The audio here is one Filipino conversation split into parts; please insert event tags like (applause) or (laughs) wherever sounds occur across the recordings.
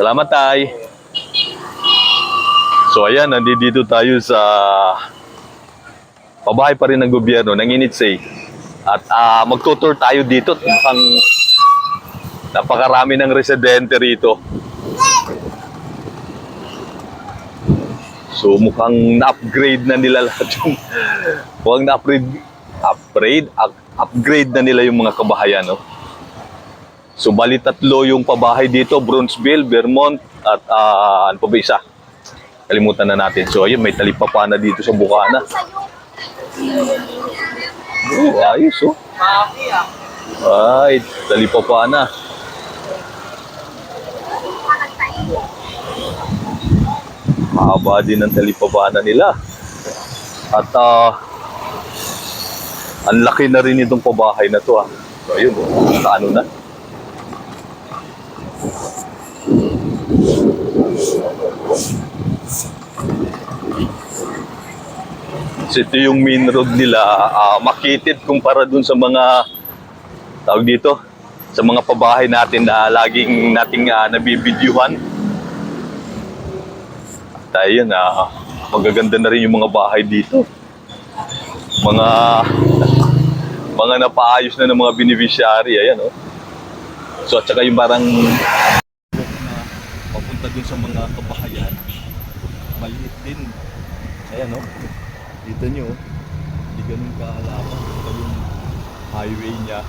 Salamat, Tay. So, ayan, nandito tayo sa pabahay pa rin ng gobyerno, ng Initsay. At ah, magtutour tayo dito. Mukhang napakarami ng residente rito. So, mukhang na-upgrade na nila (laughs) lahat yung... mukhang na-upgrade, upgrade, up- upgrade na nila yung mga kabahayan, no? So, tatlo yung pabahay dito, Bronzeville, Vermont, at ah, ano pa ba isa? Kalimutan na natin. So, ayun, may talipapa na dito sa Bukana. Oh, ayos, oh. Ay, talipapa na. Haba din ang talipapa na nila. At ah, ang laki na rin itong pabahay na to, ah. So, ayun, oh, ano na. So ito yung main road nila, ah, makitid kumpara dun sa mga tawag dito, sa mga pabahay natin na laging nating uh, nabibidyuhan. At ayun, ah, magaganda na rin yung mga bahay dito. Mga (laughs) mga napaayos na ng mga beneficiary, ayan oh. So at saka yung parang na papunta dun sa mga kabahayan, maliit din. Ayan oh. Kita nyo, oh. hindi ganun kahalaman. Ito yung highway niya.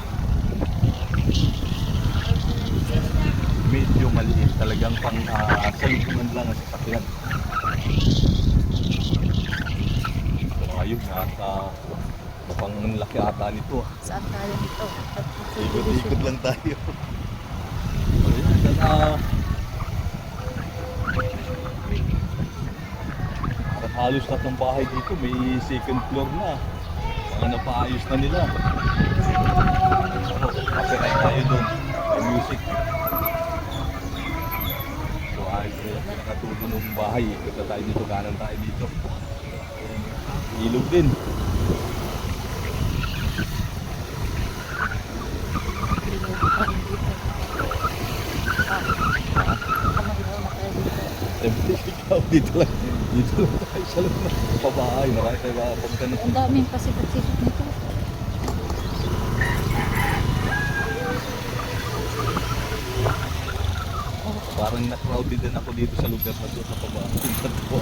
Medyo maliit. Talagang pang uh, salubungan lang ang sasakyan. So ayun, nasa pang laki ata nito. ah. Saan tayo dito? At Ikot-ikot lang tayo. (laughs) Sana Parang halos lahat ng bahay dito may second floor na. Mga napaayos na nila. So, copyright tayo doon. May music. So ayos na yung nakatulo ng bahay. Ikot na tayo dito, kanan tayo dito. Ilog din. Siyempre, ikaw dito lang. Dito lang tayo sa loob ng pabahay. Marami tayo makapunta na. Ang daming pasipat-sipat nito. Parang na-crowded din ako dito sa lugar na to sa pabahay. Tingnan ko.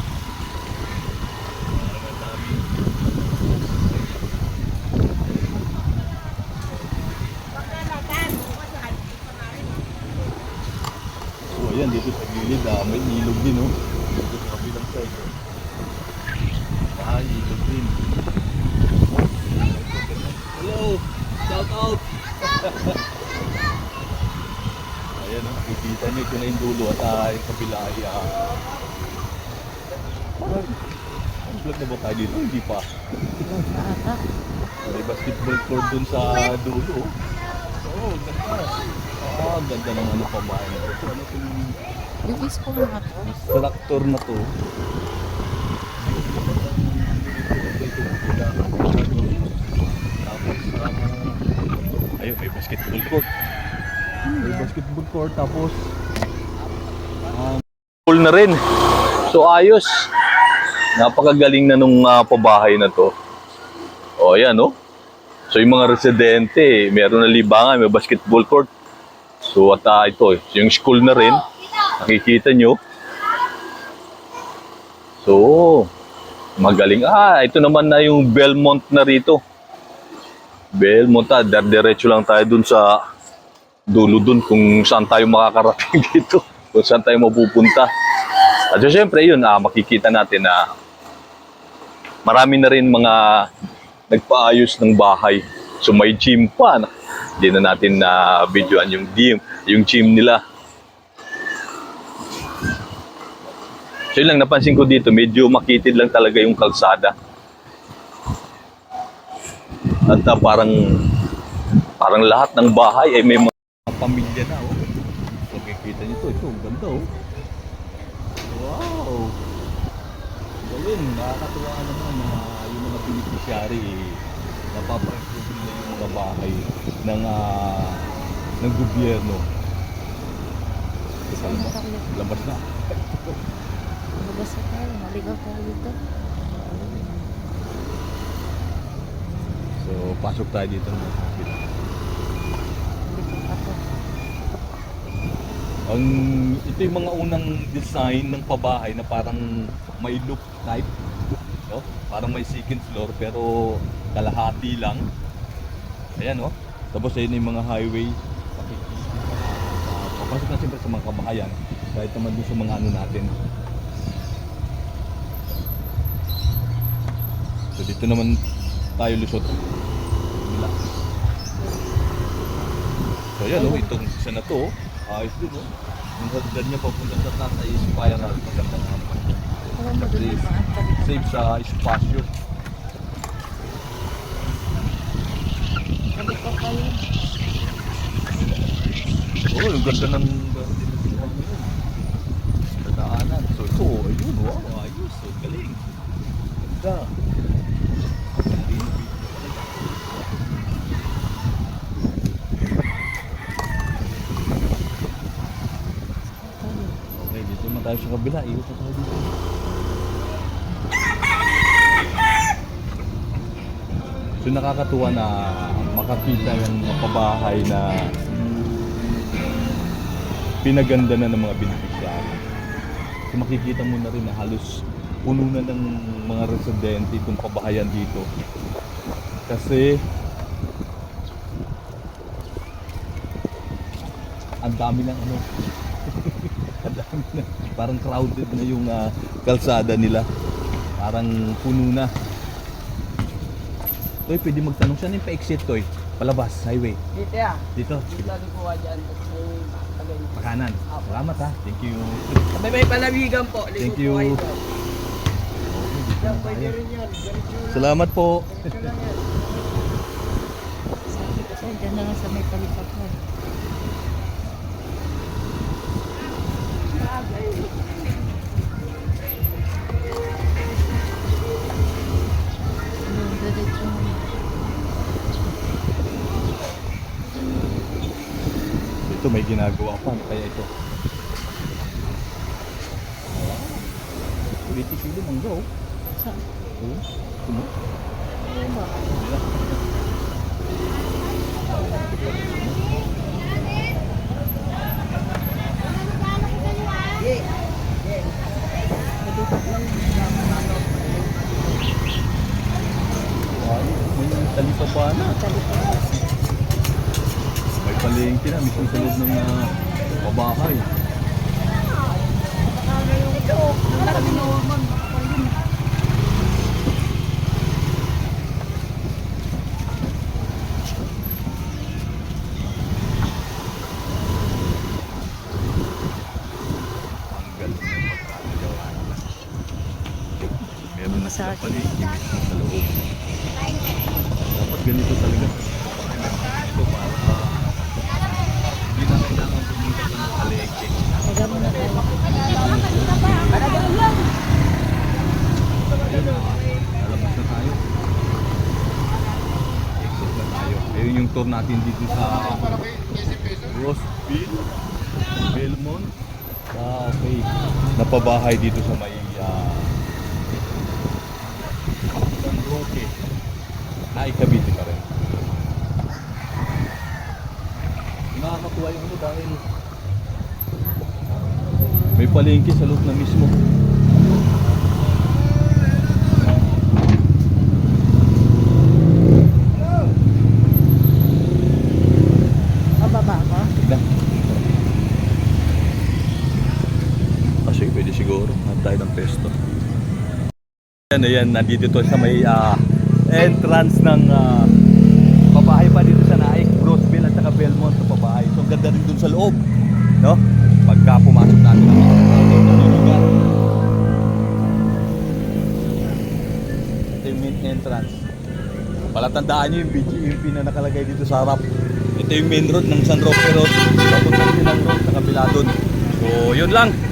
Parang ang dami. So ayan, dito sa gilid, ah, may ilog din, oh. Dito sa kabilang side, oh. Ah, ilog din. Hello! Shout out! Ayan, niyo, ito na yung dulo at ah, yung kabila ay ah, parang, ang vlog na ba tayo dito? Hindi pa. May basketball court dun sa dulo. oh. Oo, oh, ganda. Ah, ang ganda ng ano pa ba? Ito, ano itong Yung school na to. instructor na to. Ah, ayun, may basketball court. May basketball court, tapos, pool na rin. So, ayos. Napakagaling na nung ah, pabahay na to. O, ayan, no? So, yung mga residente, meron na libangan, may basketball court. So, at ah, ito, yung school na rin. Nakikita nyo. So, magaling. Ah, ito naman na yung Belmont na rito. Belmont, ah, diretso lang tayo dun sa dulo dun kung saan tayo makakarating (laughs) dito. Kung saan tayo mapupunta. At syempre, yun, ah, makikita natin na marami na rin mga nagpaayos ng bahay. So, may gym pa. Hindi na natin na videoan yung gym, yung gym nila. So yun lang napansin ko dito, medyo makitid lang talaga yung kalsada. At ah, parang parang lahat ng bahay ay may mga pamilya na oh. So kikita niyo to, ito ang ganda oh. Wow. Galing, nakakatuwa naman na yung mga beneficiary eh, napapaimprove nila yung mga bahay ng ah, ng gobyerno. Isa tayo. Labas na. Labas na tayo. Naligaw tayo dito. So, pasok tayo dito ng kabila. Dito ako. Ang ito yung mga unang design ng pabahay na parang may loop type. No? Parang may second floor pero kalahati lang. Ayan oh. Tapos ayun yung mga highway. Papasok na siyempre sa mga kabahayan. Kahit naman doon sa mga ano natin. So dito naman tayo lusot. So ayan oh, itong isa na to, oh, ayos din oh. Yung hagdan niya papunta sa taas ay spiral. Maganda nga mo doon Save. Save sa espasyo. Tabi ko kayo. Oo, oh, yung ganda ng mo. Dadaanan. So ito, ayun, wow, ayos. So, galing. Ganda. Tayo. Okay, dito naman tayo sa kabila. Ikot na tayo dito. So nakakatuwa na makakita yung mga pabahay na pinaganda na ng mga beneficiary. So makikita mo na rin na halos puno na ng mga residente itong pabahayan dito. Kasi ang dami ng ano (laughs) parang crowded na yung ah, kalsada nila parang puno na Toy, pwede magtanong saan yung pa-exit, Toy? Palabas, highway. Dito ya. Dito, Dito di po dyan. Pakanan. Salamat ha. Thank you. May may palawigan po. Ligo Thank po you. Salamat po. Sabi ko sa'yo, dyan na lang sa may diretso mo. Ito may ginagawa pa. Ano kaya ito? Pretty sili mangga oh. Saan? Ito mo. Ano ba? Dito lang. Ay, may talipapana. Talipatan. May palengke na. Mismo sa loob ng ah, ng pagkakagawa nila. Meron na sila palengke mismo sa loob. Dapat ganito talaga. Ito para hindi na kailangan pumunta pa ng palengke. Taga mo na tayo. Ayun na, lalabas na tayo. Exit na tayo. Ayun yung tour natin dito sa Roseville, Belmont. Ah, okay. Napabahay dito sa may uh, San Roque. Ay, Cavite pa rin. Nakakatuwa yung ano dahil may palengke sa loob na mismo. Mababa ako. Na. Ah, sige, pwede siguro. Hanap tayo ng pesto. Ayan, ayan, nandito to sa may ah, entrance ng ah, pabahay pa dito sa Naik, Roseville at saka Belmont sa pabahay. So, ang ganda rin dun sa loob. No? Pagka pumasok natin ng mga lugar. Yung main entrance. Palatandaan nyo yung BGMP na nakalagay dito sa harap. Ito yung main road ng San Roque Road. Papunta silang road sa kabila doon. So, yun lang.